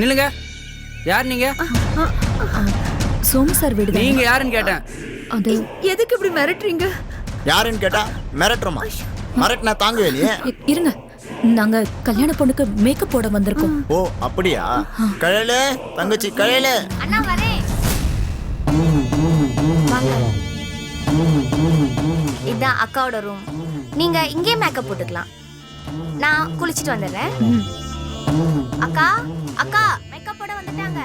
நில்லுங்க. யார் நீங்க? சோமு சார் வீடு நீங்க யாருன்னு கேட்டேன். அது எதுக்கு இப்படி மிரட்டுறீங்க? யாருன்னு கேட்டா மிரட்டுறோமா? மிரட்டினா தாங்கவே இல்லையே. இருங்க. நாங்க கல்யாண பொண்ணுக்கு மேக்கப் போட வந்திருக்கோம். ஓ அப்படியா? கழையில தங்கச்சி கழையில அண்ணா வரேன் வாங்க. இதான் அக்காவோட ரூம் நீங்க இங்கே மேக்கப் போட்டுக்கலாம். நான் குளிச்சிட்டு வந்துடுறேன். அக்கா அக்கா மேக்கப் போட வந்துட்டாங்க.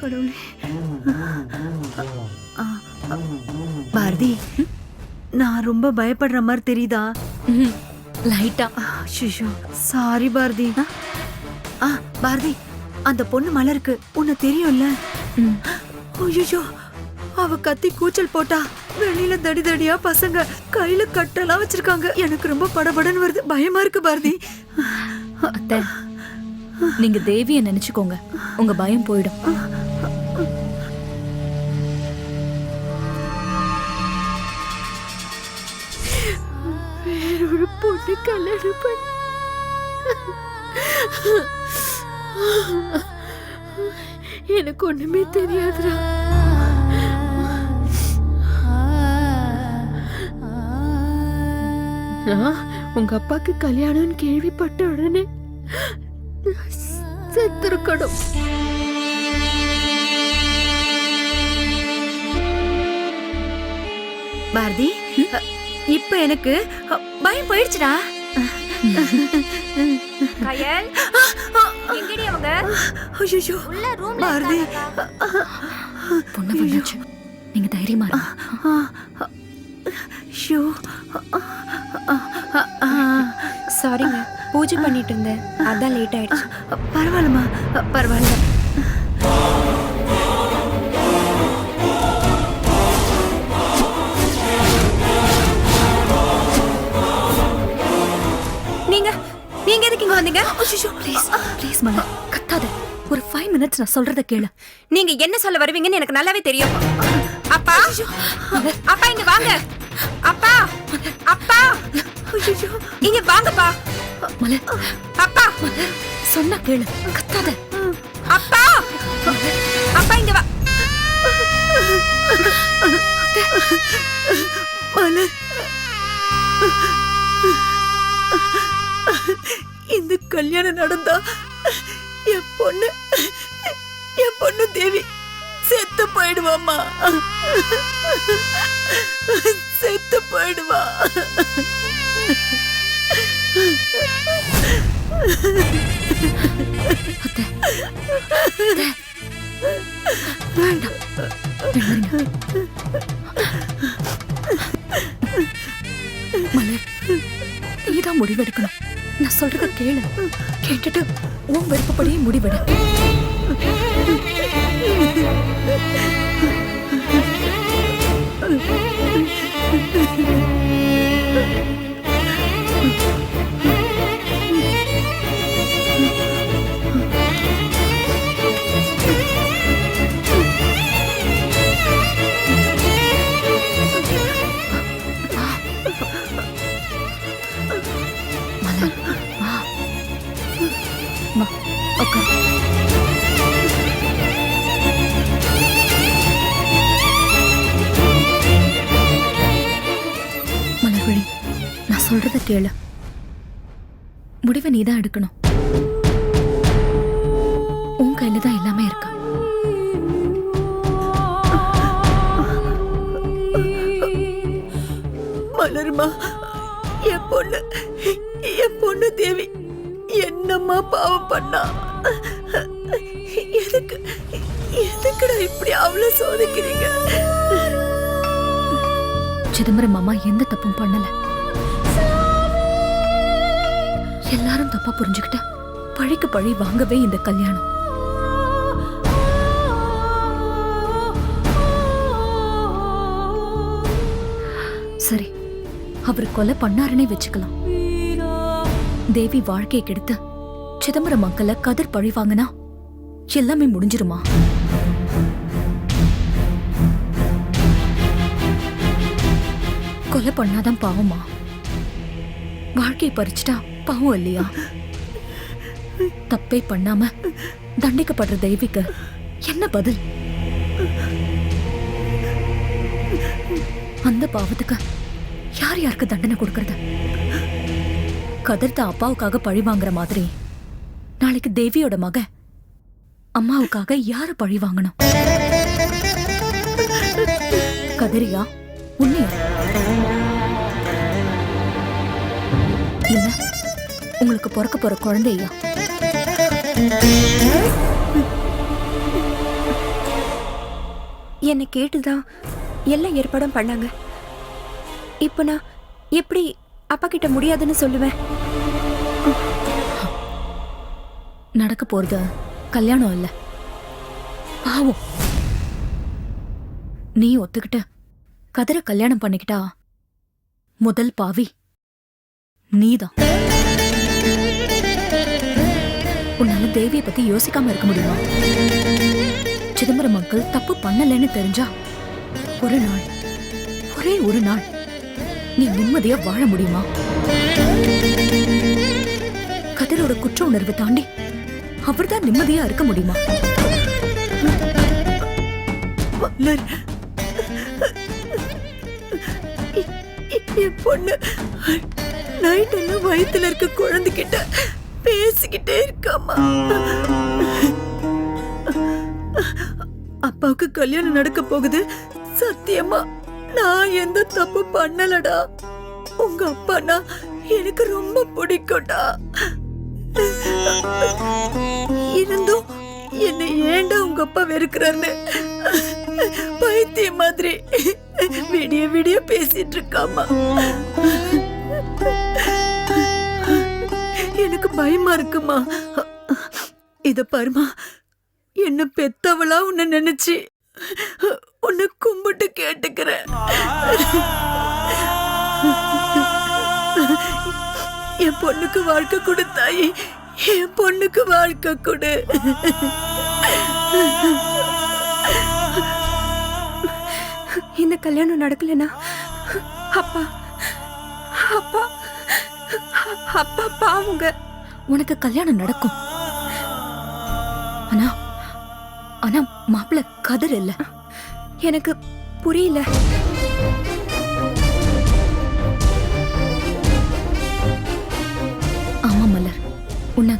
கடவுளே. பாரதி நான் ரொம்ப பயப்படுற மாதிரி தெரியுதா? ம், லைட்டா. ஷிஷோ சாரி பாரதி. ஆ பாரதி அந்த பொண்ணு மலருக்கு உன்னை தெரியும்ல? ம். ஐயோ அவ கத்தி கூச்சல் போட்டா வெளியில தடி தடியா பசங்க கையில கட்டெல்லாம் வச்சிருக்காங்க. எனக்கு ரொம்ப படபடன்னு வருது. பயமா இருக்கு பாரதி. அத்தை நீங்க தேவிய நினைச்சுக்கோங்க. உங்க பயம் போயிடும். வேறொரு பொண்ணு கல்யாணம் பண்ண. எனக்கு ஒண்ணுமே தெரியாதுடா. நான் உங்க அப்பாக்கு கல்யாணம்னு கேள்விப்பட்ட உடனே செத்துருக்கணும். பாரதி இப்ப எனக்கு பயம் போயிடுச்சுடா. கயல் எங்கடி அவங்க? ஐயோ உள்ள ரூம்ல பாரதி. பொண்ணு வந்தாச்சு. நீங்க தைரியமா ஷோ சாரிங்க பூஜை பண்ணிட்டு இருந்தேன் அதான் லேட் ஆயிடுச்சு. பரவாயில்லம்மா. பரவாயில்ல. நீங்க நீங்க எதுக்கு இங்க வந்தீங்க? ப்ளீஸ் ப்ளீஸ் மலர் கத்தாத. ஒரு ஃபைவ் மினிட்ஸ் நான் சொல்றத கேளு. நீங்க என்ன சொல்ல வருவீங்கன்னு எனக்கு நல்லாவே தெரியும். அப்பா அப்பா இங்க வாங்க. அப்பா அப்பா. இங்க வாங்கப்பா. மலர் அப்பா. சொன்னா கேளு. கத்தாத. அப்பா. அப்பா இங்க வா. மலர் இந்த கல்யாணம் நடந்தா என் பொண்ணு என் பொண்ணு தேவி செத்து போயிடுவாம்மா. செத்து போயிடுவா. மலர் நீதான் முடிவெடுக்கணும் நான் சொல்றத கேளு கேட்டுட்டு உன் விருப்பப்படியே முடிவெடு Thank you. கேளு முடிவை நீதான் எடுக்கணும் உன் கையில தான் எல்லாமே இருக்கு மலருமா என் பொண்ணு என் பொண்ணு தேவி என்னம்மா பாவம் பண்ணா எதுக்கு எதுக்குடா இப்படி அவ்வளவு சோதிக்கிறீங்க சிதம்பரம் மாமா எந்த தப்பும் பண்ணல எல்லாரும் தப்பா புரிஞ்சுக்கிட்ட பழிக்கு பழி வாங்கவே இந்த கல்யாணம். சரி அவர் கொலை பண்ணாருன்னே வச்சுக்கலாம். தேவி வாழ்க்கையை கெடுத்து சிதம்பரம் மக்களை கதிர் பழி வாங்கினா எல்லாமே முடிஞ்சிருமா? கொலை பண்ணாதான் பாவமா? வாழ்க்கையை பறிச்சுட்டா பாவம் இல்லையா? தப்பே பண்ணாம தண்டிக்கப்படுற தெய்விக்கு என்ன பதில்? அந்த பாவத்துக்கு யார் யாருக்கு தண்டனை கொடுக்கறது? கதிர்த்த அப்பாவுக்காக பழி வாங்குற மாதிரி நாளைக்கு தேவியோட மக அம்மாவுக்காக யாரு பழி வாங்கணும்? கதிரியா உண்மையா இல்ல. உங்களுக்கு பிறக்க போற குழந்தையா? என்னை கேட்டுதான் எல்லா ஏற்பாடும் பண்ணாங்க. இப்போ நான் எப்படி அப்பா கிட்ட முடியாதுன்னு சொல்லுவேன்? நடக்க போறது கல்யாணம் இல்ல. பாவம். நீ ஒத்துக்கிட்ட. கதிரை கல்யாணம் பண்ணிக்கிட்டா முதல் பாவி. நீதான். உன்னால தேவியை பத்தி யோசிக்காம இருக்க முடியுமா? சிதம்பரம் அங்கிள் தப்பு பண்ணலன்னு தெரிஞ்சா ஒரு நாள் ஒரே ஒரு நாள் நீ நிம்மதியா வாழ முடியுமா? கதிரோட குற்ற உணர்வை தாண்டி அவர்தான் நிம்மதியா இருக்க முடியுமா? என் பொண்ணு நைட் எல்லாம் வயிற்றுல இருக்க குழந்தைகிட்ட பேசிக்கிட்டே இருக்காமா அப்பாவுக்கு கல்யாணம் நடக்க போகுது. சத்தியமா நான் எந்த தப்பு பண்ணலடா. உங்க அப்பானா எனக்கு ரொம்ப பிடிக்கும்டா. இருந்தும் என்னை ஏண்டா உங்க அப்பா வெறுக்கிறாருன்னு பைத்தியம் மாதிரி. விடிய விடிய பேசிட்டு இருக்காமா எனக்கு பயமா இருக்குமா? இத பாருமா என்ன பெத்தவளா உன்னை நினைச்சு உன்னை கும்பிட்டு கேட்டுக்கிறேன். என் பொண்ணுக்கு வாழ்க்கை கொடு தாயி. என் பொண்ணுக்கு வாழ்க்கை கொடு. இந்த கல்யாணம் நடக்கலனா? அப்பா அப்பா அப்பா பாவுங்க. உனக்கு கல்யாணம் நடக்கும். ஆனா ஆனா மாப்பிள்ள கதிர் இல்ல. எனக்கு புரியல. ஆமா மலர் உன்னை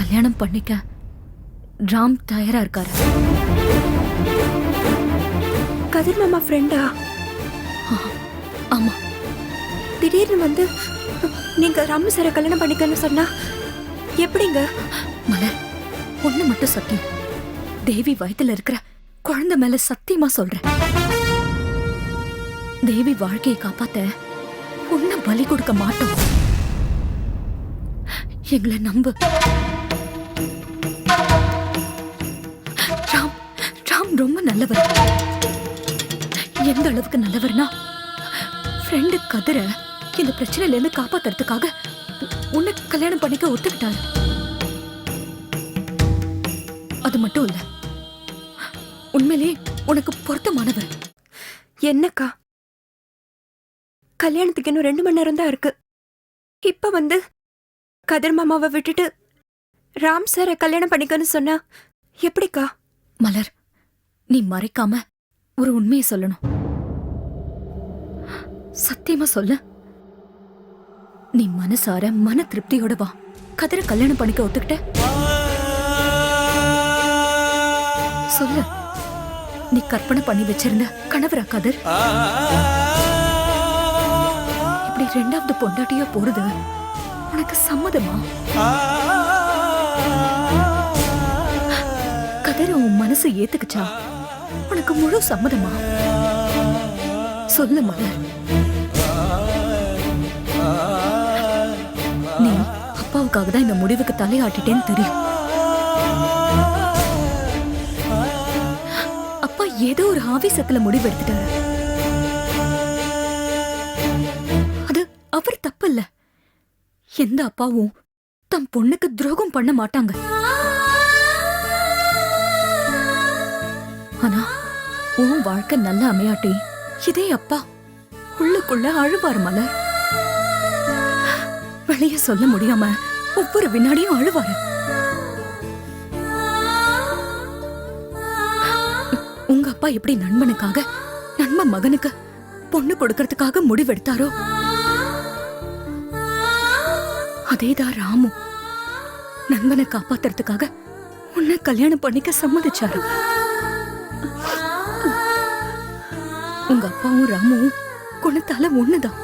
கல்யாணம் பண்ணிக்க ராம் தயாரா இருக்காரு. கதிர் மாமா ஃப்ரெண்டா ஆமா. திடீர்னு வந்து நீங்க ராம சாரை கல்யாணம் பண்ணிக்கன்னு சொன்னா எப்படிங்க? மலர் ஒண்ணு மட்டும் சத்தியம். தேவி வயத்துல இருக்கிற குழந்தை மேல சத்தியமா சொல்றேன். தேவி வாழ்க்கையை காப்பாத்த உன்னை பலி கொடுக்க மாட்டோம். எங்களை நம்பு. ராம் ராம் ரொம்ப நல்லவர். எந்த அளவுக்கு நல்லவர்னா ஃப்ரெண்டு கதிர இந்த பிரச்சனையில இருந்து காப்பாத்துறதுக்காக உன்னை கல்யாணம் பண்ணிக்க ஒத்துக்கிட்டாரு. அது மட்டும் இல்ல உண்மையிலே உனக்கு பொருத்தமானவர். என்னக்கா? கல்யாணத்துக்கு இன்னும் ரெண்டு மணி நேரம் தான் இருக்கு. இப்ப வந்து கதிர் மாமாவை விட்டுட்டு ராம் சாரை கல்யாணம் பண்ணிக்கன்னு சொன்னா எப்படிக்கா? மலர் நீ மறைக்காம ஒரு உண்மையை சொல்லணும். சத்தியமா சொல்லு. நீ மனசார மன திருப்தியோட வா. கதிர கல்யாணம் பண்ணிக்க ஒத்துக்கிட்ட? சொல்லு. நீ கற்பனை பண்ணி வச்சிருந்த கணவரா கதிர்? இப்படி ரெண்டாவது பொண்டாட்டியா போறது உனக்கு சம்மதமா? கதிர உன் மனசு ஏத்துக்குச்சா? உனக்கு முழு சம்மதமா? சொல்லு மலர். அம்மாவுக்காக தான் இந்த முடிவுக்கு தலையாட்டிட்டேன்னு தெரியும். அப்பா ஏதோ ஒரு ஆவேசத்துல முடிவு எடுத்துட்டாரு அது அவர் தப்பு இல்ல எந்த அப்பாவும் தம் பொண்ணுக்கு துரோகம் பண்ண மாட்டாங்க. ஆனா உன் வாழ்க்கை நல்ல அமையாட்டி இதே அப்பா உள்ளுக்குள்ள அழுவார் மலர். வெளியே சொல்ல முடியாம ஒவ்வொரு வினாடியும் அழுவாரு. உங்க அப்பா எப்படி நண்பனுக்காக நண்பன் மகனுக்கு பொண்ணு கொடுக்கறதுக்காக முடிவெடுத்தாரோ? அதேதான் ராமு. நண்பனை காப்பாத்துறதுக்காக உன்னை கல்யாணம் பண்ணிக்க சம்மதிச்சாரு. உங்க அப்பாவும் ராமுவும் குணத்தால ஒண்ணுதான்.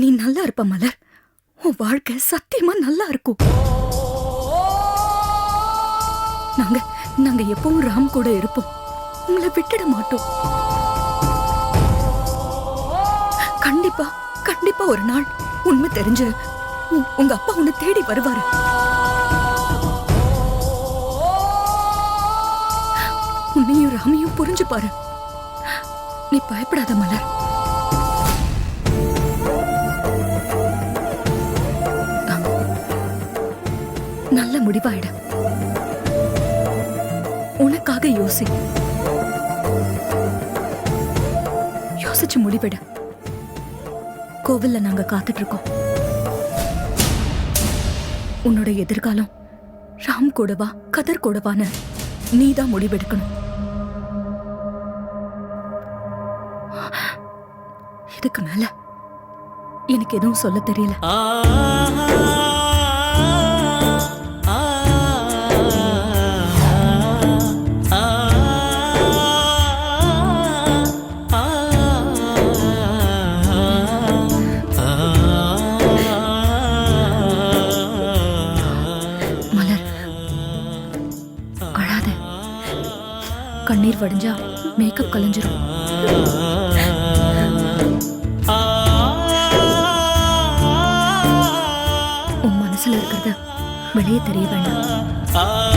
நீ நல்லா இருப்ப மலர். உன் வாழ்க்கை சத்தியமா நல்லா இருக்கும். நாங்க நாங்க எப்பவும் ராம் கூட இருப்போம். உங்களை விட்டுட மாட்டோம். கண்டிப்பா கண்டிப்பா ஒரு நாள் உண்மை தெரிஞ்சு உங்க அப்பா உன்னை தேடி வருவாரு. உன்னையும் ராமையும் புரிஞ்சு பாரு நீ பயப்படாத மலர். நல்ல முடிவாயிட உனக்காக யோசி. யோசிச்சு முடிவிட. கோவில்ல நாங்க காத்துட்டு இருக்கோம் உன்னோட எதிர்காலம் ராம் கூடவா கதர் கூடவான்னு நீதான் முடிவெடுக்கணும். இதுக்கு மேல எனக்கு எதுவும் சொல்ல தெரியல. வடிஞ்சா மேக்கப் கலைஞ்சிரும். உன் மனசுல இருக்கிறத வெளியே தெரிய வேண்டாம்.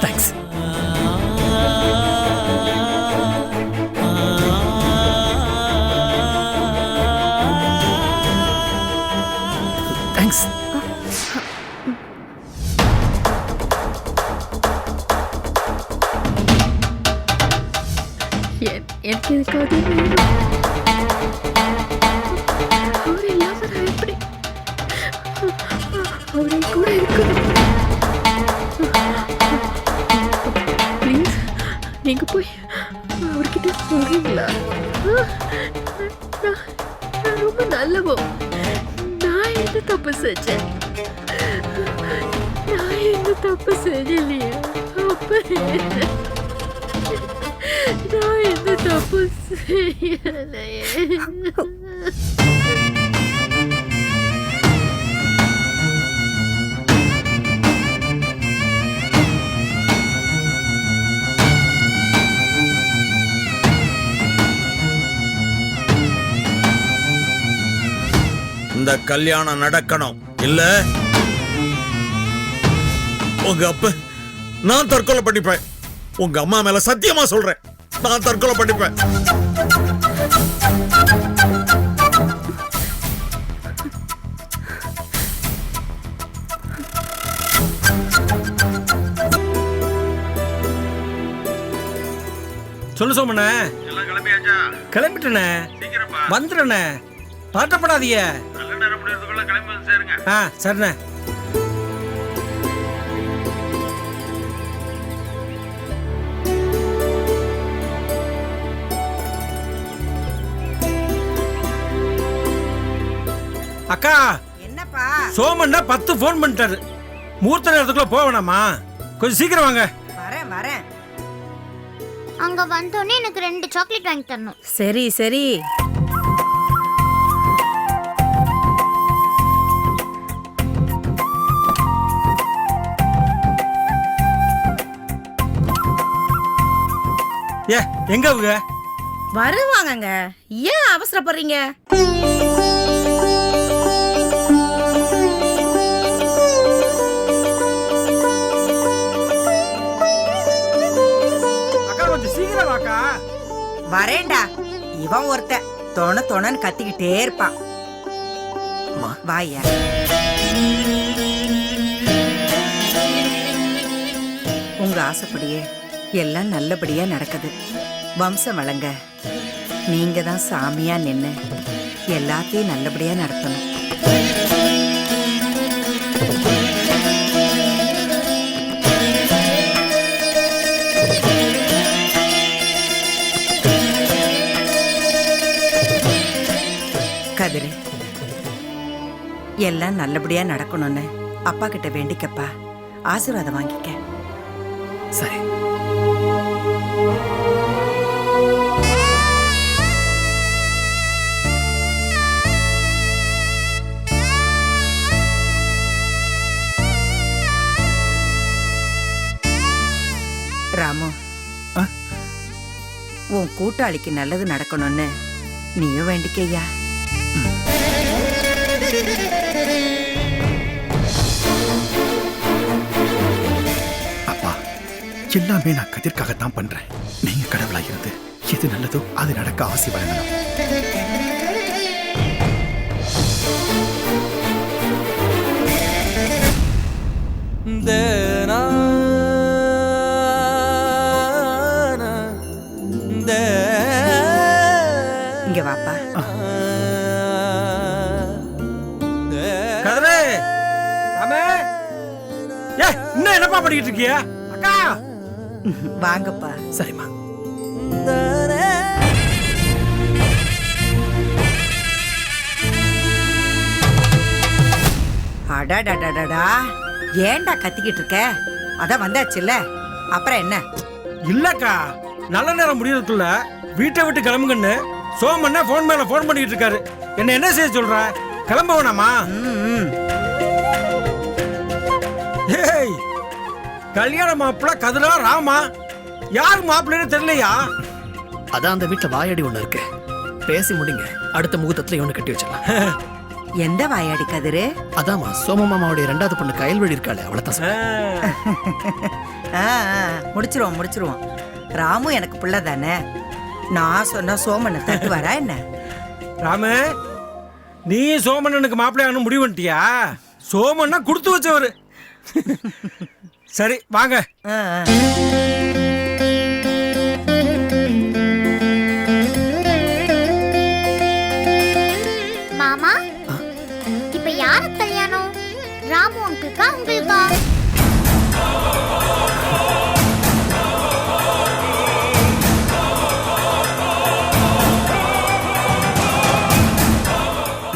Thanks. நல்லவோ நான் என்ன தப்பு செஞ்சேன்? நான் என்ன தப்பு செஞ்சலையே அப்ப. நான் எந்த தப்பு செய்யலையே? இந்த கல்யாணம் நடக்கணும். இல்ல? உங்க அப்ப நான் தற்கொலை பண்ணிப்பேன். உங்க அம்மா மேல சத்தியமா சொல்றேன். நான் தற்கொலை பண்ணிப்பேன். சொல்லு சோமண்ணே. கிளம்பிட்டேண்ணே. வந்துடுண்ணே பதட்டப்படாதீங்க. ஆ சரிண்ணே அக்கா என்னப்பா? சோமண்ணா பத்து ஃபோன் பண்ணிட்டாரு. மூர்த்த நேரத்துக்குள்ள போக வேணாமா? கொஞ்சம் சீக்கிரம் வாங்க. வரேன் வரேன். அங்க வந்தோடனே எனக்கு ரெண்டு சாக்லேட் வாங்கி தரணும். சரி சரி. ஏ எங்க அவங்க வருவாங்கங்க. ஏன் அவசரப்படுறீங்க? அக்கா கொஞ்சம் சீக்கிரம் வாக்கா. வரேன்டா. இவன் ஒருத்தன். தொண தொணன்னு கத்திக்கிட்டே இருப்பான். வாயா. உங்க ஆசைப்படியே எல்லாம் நல்லபடியா நடக்குது. வம்சம் வளங்க. நீங்க தான் சாமியா நின்று எல்லாத்தையும் நல்லபடியா நடத்தணும். கதிரு எல்லாம் நல்லபடியா நடக்கணும்னு அப்பா கிட்ட வேண்டிக்கப்பா. ஆசீர்வாதம் வாங்கிக்க. சரி. கூட்டாளிக்கு நல்லது நடக்கணும்னு நீயும் வேண்டிக்கையா? அப்பா எல்லாமே நான் கதிர்க்காகத்தான் பண்றேன். நீங்க கடவுளா இருந்து எது நல்லதோ அது நடக்க ஆசை வழங்கணும். இன்னும் என்னப்பா பண்ணிக்கிட்டு இருக்கிய? அக்கா! வாங்கப்பா. சரிம்மா. அடாடாடாடா ஏன்டா கத்திக்கிட்டு இருக்க? அதான் வந்தாச்சுல்ல. அப்புறம் என்ன? இல்லக்கா நல்ல நேரம் முடியறதுக்குள்ள வீட்டை விட்டு கிளம்புங்கன்னு சோமண்ணா ஃபோன் மேல ஃபோன் பண்ணிட்டு இருக்காரு. என்ன என்ன செய்ய சொல்ற? கிளம்ப வேணாமா கல்யாண மாப்பிள்ள கதிரா ராமா யார் மாப்பிள்ளைன்னு தெரியலையா? அதான் அந்த வீட்டுல வாயடி ஒண்ணு இருக்கு. பேசி முடிங்க. அடுத்த முகூர்த்தத்துல இவனை கட்டி வச்சிடலாம். எந்த வாயாடி கதிரு? அதாம்மா சோமமாமாவுடைய ரெண்டாவது பொண்ணு கயல்வழி இருக்காளே அவளை தான் ஆ, ஆ, ஆ, முடிச்சிருவோம் முடிச்சிருவோம். ராமு எனக்கு பிள்ளை தானே? நான் சொன்னா சோமனை தட்டுவாரா என்ன? ராமு நீ சோமண்ணனுக்கு மாப்பிள்ளையாகணும் முடிவு பண்ணிட்டியா? சோமண்ணா கொடுத்து வச்சவரு. சரி வாங்க. மாமா இப்ப யாரு கல்யாணம்? ராமு அங்கிளுக்கா உங்களுக்கா?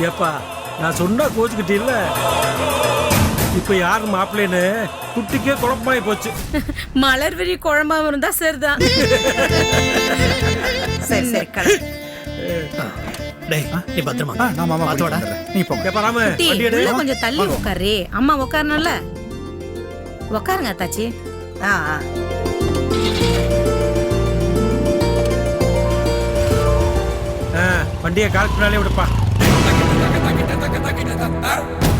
ஏப்பா நான் சொன்னா கோச்சுக்கிட்டீல்ல? இப்ப யாரு மாப்பிள்ளைன்னு குட்டிக்கே குழப்பமாயி போச்சு. மலர் விரி குழம்பாம இருந்தா சரிதான். சரி சரி டேய் நீ பத்திரமா. ஆ, நான் மாமா. நீ வண்டி எடு. கொஞ்சம் தள்ளி உட்காரு. அம்மா உட்காரணும்ல. உட்காருங்க தாச்சி ஆ ஆ. ஆ, வண்டியை